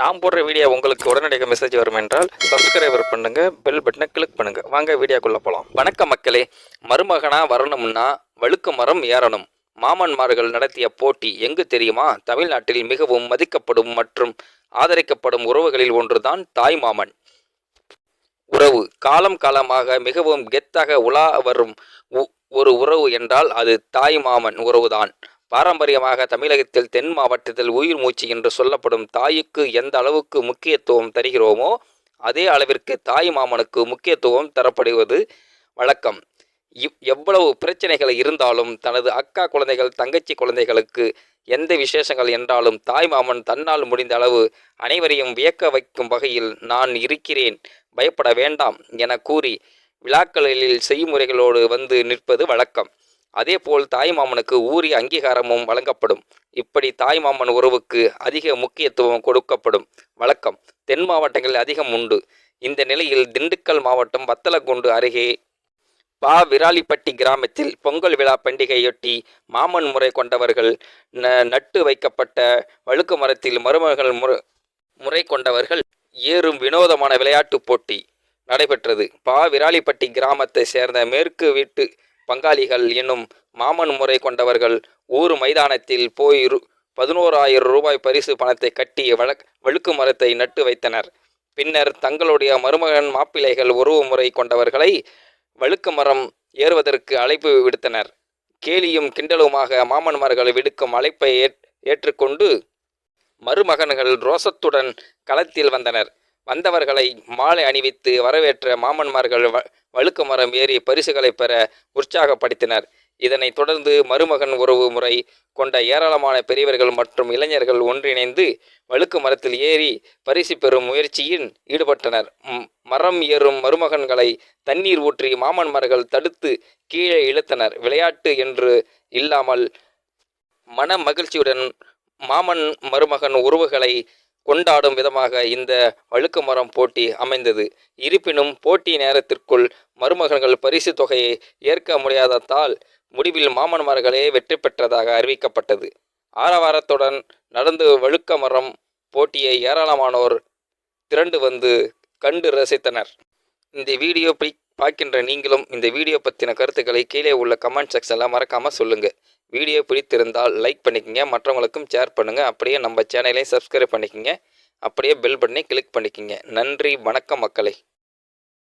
நான் போடுற வீடியோ உங்களுக்கு உடனடியாக மெசேஜ் வரும் என்றால் சப்ஸ்கிரைபர் பண்ணுங்க பெல் பட்டனை கிளிக் பண்ணுங்க. வாங்க வீடியோக்குள்ள போகலாம் வணக்கம் மக்களே. மருமகனா வரணும்னா வழுக்கு மரம் ஏறணும். மாமன்மார்கள் நடத்திய போட்டி எங்கு தெரியுமா? தமிழ்நாட்டில் மிகவும் மதிக்கப்படும் மற்றும் ஆதரிக்கப்படும் உறவுகளில் ஒன்றுதான் தாய் மாமன். உறவு. காலம் காலமாக மிகவும் கெத்தாக உலா வரும் உ- ஒரு உறவு என்றால் அது தாய் மாமன் உறவுதான். பாரம்பரியமாக தமிழகத்தில் தென் மாவட்டத்தில் உயிர் மூச்சு என்று சொல்லப்படும் தாய்க்கு எந்த அளவுக்கு முக்கியத்துவம் தருகிறோமோ அதே அளவிற்கு தாய் மாமனுக்கு முக்கியத்துவம் தரப்படுவது வழக்கம். இவ் எவ்வளவு பிரச்சனைகள் இருந்தாலும் தனது அக்கா குழந்தைகள் தங்கச்சி குழந்தைகளுக்கு எந்த விசேஷங்கள் என்றாலும் தாய் மாமன் தன்னால் முடிந்த அளவு அனைவரையும் வியக்க வைக்கும் வகையில் நான் இருக்கிறேன். பயப்பட வேண்டாம் என கூறி விழாக்களில் செய்முறைகளோடு வந்து நிற்பது வழக்கம். அதேபோல் தாய்மாமனுக்கு ஊரிய அங்கீகாரமும் வழங்கப்படும். இப்படி தாய்மாமன் உறவுக்கு அதிக முக்கியத்துவம் கொடுக்கப்படும். வழக்கம் தென் மாவட்டங்களில் அதிகம் உண்டு. இந்த நிலையில் திண்டுக்கல் மாவட்டம் வத்தலக்குண்டு அருகே பா. விராலிப்பட்டி கிராமத்தில் பொங்கல் விழா பண்டிகையொட்டி மாமன் முறை கொண்டவர்கள் ந- நட்டு வைக்கப்பட்ட வழுக்கு மரத்தில் மருமகள் முறை முறை கொண்டவர்கள் ஏறும் வினோதமான விளையாட்டுப் போட்டி நடைபெற்றது. பா. விராலிப்பட்டி கிராமத்தை சேர்ந்த மேற்கு வீட்டு பங்காளிகள் என்னும் மாமன் முறை கொண்டவர்கள் ஊர் மைதானத்தில் போய் பதினோராயிரம் ரூபாய் பரிசு பணத்தை கட்டி வழக் வழுக்கு மரத்தை நட்டு வைத்தனர். பின்னர் தங்களுடைய மருமகன் மாப்பிள்ளைகள் உறவு முறை கொண்டவர்களை வழுக்கு மரம் ஏறுவதற்கு அழைப்பு விடுத்தனர். கேலியும் கிண்டலுமாக மாமன்மார்கள் விடுக்கும் அழைப்பை ஏற்- ஏற்றுக்கொண்டு மருமகன்கள் ரோசத்துடன் களத்தில் வந்தனர். வந்தவர்களை மாலை அணிவித்து வரவேற்ற மாமன்மார்கள் வ- வழுக்கு மரம் ஏறி பரிசுகளை பெற உற்சாகப்படுத்தினர். இதனைத் தொடர்ந்து மருமகன் உறவு முறை கொண்ட ஏராளமான பெரியவர்கள் மற்றும் இளைஞர்கள் ஒன்றிணைந்து வழுக்கு மரத்தில் ஏறி பரிசு பெறும் முயற்சியில் ஈடுபட்டனர். மரம் ஏறும் மருமகன்களை தண்ணீர் ஊற்றி மாமன்மார்கள் தடுத்து கீழே இழுத்தனர். விளையாட்டு என்று இல்லாமல் மன மகிழ்ச்சியுடன் மாமன் மருமகன் உறவுகளை கொண்டாடும் விதமாக இந்த வழுக்கு மரம் போட்டி அமைந்தது. இருப்பினும் போட்டி நேரத்திற்குள் மருமகன்கள் பரிசு தொகையை ஏற்க முடியாததால் முடிவில் மாமன்மார்களே வெற்றி பெற்றதாக அறிவிக்கப்பட்டது. ஆரவாரத்துடன் நடந்து வழுக்க மரம் போட்டியை ஏராளமானோர் திரண்டு வந்து கண்டு ரசித்தனர். இந்த வீடியோ பார்க்கின்ற நீங்களும் இந்த வீடியோ பற்றின கருத்துக்களை கீழே உள்ள கமெண்ட் செக்ஷனில் மறக்காமல் சொல்லுங்கள் வீடியோ பிடித்திருந்தால் லைக் பண்ணிக்கங்க மற்றவங்களுக்கும் ஷேர் பண்ணுங்கள் அப்படியே நம்ம சேனலையும் சப்ஸ்கிரைப் பண்ணிக்கங்க. அப்படியே பெல் பட்டனை கிளிக் பண்ணிக்கங்க. நன்றி வணக்கம் மக்களை.